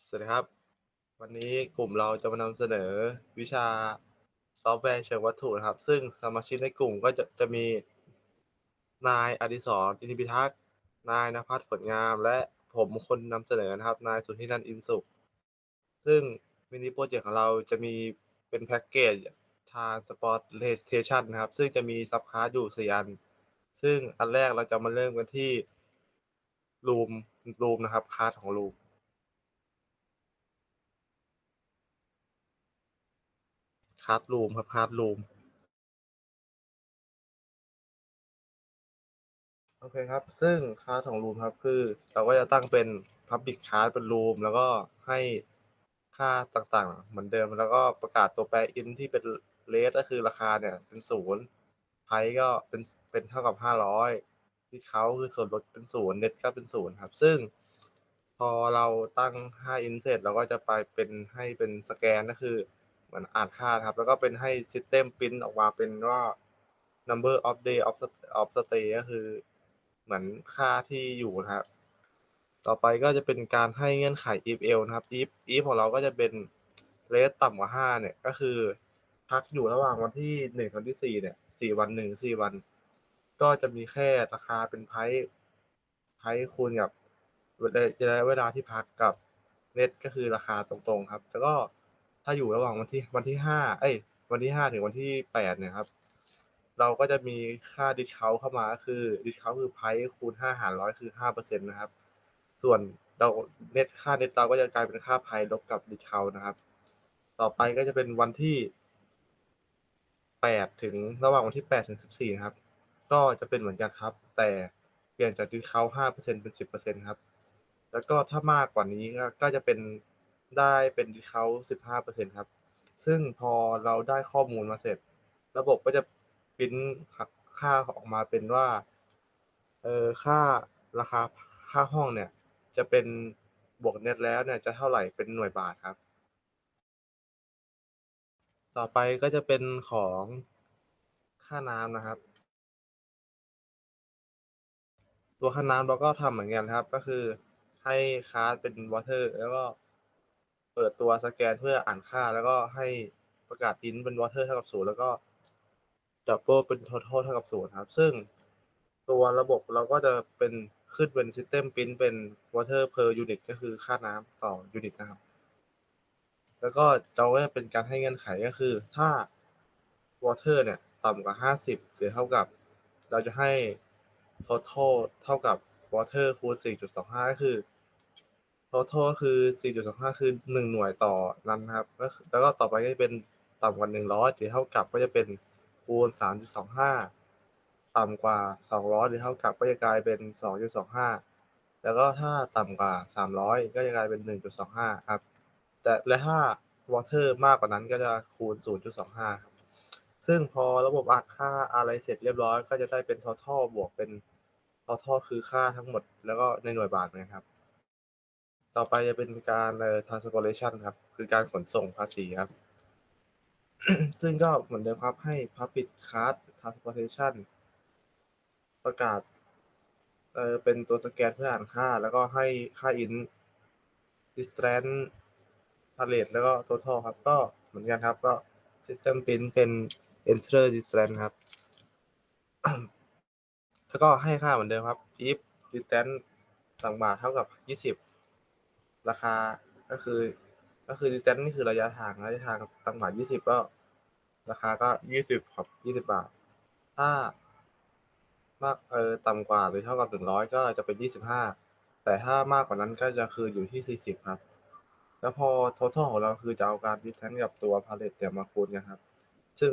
สวัสดีครับ วันนี้กลุ่มเราจะมานำเสนอวิชาซอฟต์แวร์เชิงวัตถุนะครับ ซึ่งสมาชิกในกลุ่มก็จะจะมีนายอดิศรอินทรพิทักษ์นายณภัสผลงาม และผมคนนำเสนอนะครับ นายสุทธินันท์อินสุข ซึ่งมินิโปรเจกต์ของเราจะมีเป็นแพ็กเกจทาง Sportation นนะครับ ซึ่งจะมีซับคลาสอยู่4อัน ซึ่งอันแรกเราจะมาเริ่มกันที่ Room Room นะครับคลาสของ Room คลาส Room ครับคลาส Room โอเคครับ ซึ่งคลาสของ Room ครับคือ เราก็จะตั้งเป็น Public Class เป็น Room แล้วก็ให้ค่าต่างๆ เหมือนเดิมแล้วก็ประกาศตัวแปร int ที่เป็น rate ก็คือราคาเนี่ยเป็น0 price ก็เป็นเป็นเท่ากับ500 discount คือส่วนลดเป็น0 net ก็เป็น0ครับ ซึ่งพอเราตั้งค่า int เสร็จเราก็จะไปเป็นให้เป็นสแกนก็คือ เหมือนอ่านค่าครับ แล้วก็เป็นให้ system พรินต์ออกมาเป็นว่า number of day of of stay ก็คือ เหมือนค่าที่อยู่นะครับ ต่อไปก็จะเป็นการให้เงื่อนไข if l นะครับ if if ของเราก็จะเป็น rate ต่ำกว่า 5 เนี่ย ก็คือ พักอยู่ระหว่างวันที่1ถึงวันที่ 4 เนี่ย 4 วัน 1 4 วัน ก็จะมีแค่ราคาเป็น price price คูณกับระยะเวลาที่พักกับ net ก็คือราคาตรงๆครับ แล้วก็ ถ้าอยู่ระหว่างวันที่วันที่5เอ๊ยวันที่5ถึงวันที่8เนี่ยครับ เราก็จะมีค่า discount เข้ามาก็คือ discount คือ price คูณ5หาร100คือ5%นต์นะครับ ส่วนเรา net ค่า net เราก็จะกลายเป็นค่า price ลบกับ discount นะครับ ต่อไปก็จะเป็นวันที่8ถึงระหว่างวันที่8ถึง14นะครับ ก็จะเป็นเหมือนกันครับ แต่เปลี่ยนจาก discount 5%เป็น10%ครับ แล้วก็ถ้ามากกว่านี้ก็จะเป็น ได้เป็น discount 15%ครับ ซึ่งพอเราได้ข้อมูลมาเสร็จ ระบบก็จะพรินต์ค่าออกมาเป็นว่า เอ่อค่าราคาค่าห้องเนี่ย จะเป็นบวก net แล้วเนี่ยจะเท่าไหร่เป็นหน่วยบาทครับ ต่อไปก็จะเป็นของค่าน้ำนะครับ ตัวค่าน้ำเราก็ทำเหมือนกันครับ ก็คือให้คลาสเป็น water แล้วก็ เปิดตัวสแกนเพื่ออ่านค่า แล้วก็ให้ประกาศ int เป็น water เท่ากับ0แล้วก็ double เป็น total เท่ากับ0ครับ ซึ่งตัวระบบเราก็จะเป็นขึ้นเป็น system พรินต์เป็น water per unit ก็คือค่าน้ำต่อยูนิตนะครับ แล้วก็เราก็จะเป็นการให้เงื่อนไขก็คือ ถ้า water เนี่ยต่ำกว่า 50 หรือเท่ากับ เราจะให้ total เท่ากับ water คูณ4.25 ก็คือ total ก็คือ 4.25 คือ 1 หน่วยต่อนั้นนะครับ แล้วก็ต่อไปก็จะเป็นต่ำกว่า 100หรือเท่ากับก็จะเป็นคูณ 3.25 ต่ำกว่า 200 หรือเท่ากับก็จะกลายเป็น 2.25 แล้วก็ถ้าต่ำกว่า 300 ก็จะกลายเป็น 1.25 ครับ แต่และถ้า water มากกว่านั้นก็จะคูณ 0.25 ครับ ซึ่งพอระบบอ่านค่าอะไรเสร็จเรียบร้อย ก็จะได้เป็น total บวกเป็น total คือค่าทั้งหมด แล้วก็ในหน่วยบาทนะครับ ต่อไปจะเป็นการเอ่อ transportation ครับ คือการขนส่งภาษีครับ ซึ่งก็เหมือนเดิมครับให้ public class transportation ประกาศเอ่อเป็นตัวสแกนเพื่ออ่านค่า แล้วก็ให้ค่า int distance rate แล้วก็ total ครับ ก็เหมือนกันครับ ก็ system พรินต์เป็น enter distance ครับ แล้วก็ให้ค่าเหมือนเดิมครับ if distance ต่างบาทเท่ากับ 20 ราคาก็คือ ก็คือ distance นี่คือระยะทางระยะทางต่างบาท20ก็ ราคาก็20ครับ20บบาท ถ้ามากเออต่ำกว่าหรือเท่ากับ100ก็จะเป็น25แต่ถ้ามากกว่านั้นก็จะคืออยู่ที่40ครับ แล้วพอ total ของเราคือจะเอาการ distance กับตัว pallet เนี่ยมาคูณกันครับ ซึ่ง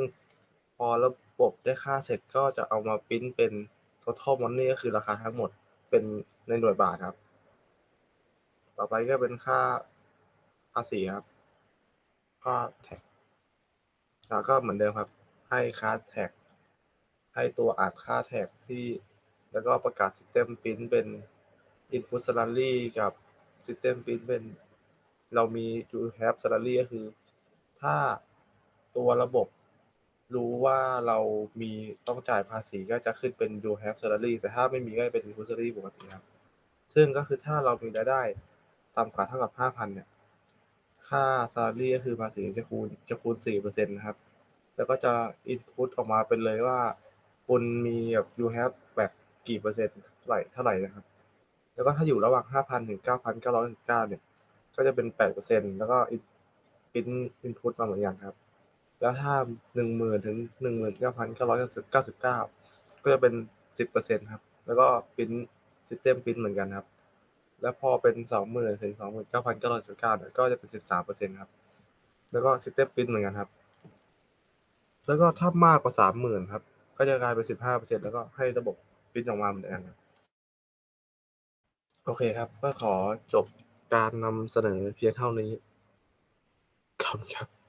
พอระบบได้ค่าเสร็จก็จะเอามาพรินต์เป็น total money ก็คือราคาทั้งหมดเป็นในหน่วยบาทครับ ต่อไปก็เป็นค่าภาษีครับค่า tax อ่าก็เหมือนเดิมครับ ให้ค่า tax ให้ตัวอ่านค่า tax ที่ แล้วก็ประกาศ system พรินต์เป็น input salary กับ system พรินต์เป็น เรามี you have salary ก็คือ ถ้าตัวระบบรู้ว่าเรามีต้องจ่ายภาษีก็จะขึ้นเป็น you have salary แต่ถ้าไม่มีก็เป็น input salary ปกติครับ ซึ่งก็คือถ้าเรามีรายได้ ต่ำกว่าเท่ากับห้าพันเนี่ย ค่า salary ก็คือภาษีจะคูณจะคูณสี่เปอร์เซ็นต์นะครับ แล้วก็จะ input ออกมาเป็นเลยว่า คุณมีแบบ you have แบบกี่เปอร์เซ็นต์เท่าไหร่เท่าไหร่นะครับ แล้วก็ถ้าอยู่ระหว่างห้าพันถึงเก้าพันเก้าร้อยสิบเก้าเนี่ย ก็จะเป็นแปดเปอร์เซ็นต์แล้วก็ in input มาเหมือนกันครับ แล้วถ้าหนึ่งหมื่นถึงหนึ่งหมื่นเก้าพันเก้าร้อยเก้าสิบเก้าก็จะเป็นสิบเปอร์เซ็นต์ครับ แล้วก็พิมพ์ system พิมพ์เหมือนกันครับ แล้วพอเป็นสองหมื่นถึงสองหมื่นเก้าพันเก้าร้อยสิบเก้าเนี่ยก็จะเป็นสิบสามเปอร์เซ็นต์ครับ แล้วก็ system พิมพ์เหมือนกันครับ แล้วก็ถ้ามากกว่าสามหมื่นครับ ก็จะกลายเป็นสิบห้าเปอร์เซ็นต์แล้วก็ให้ระบบพิมพ์ออกมาเหมือนกันครับโอเคครับ ก็ขอจบการนำเสนอเพียงเท่านี้ขอบคุณครับ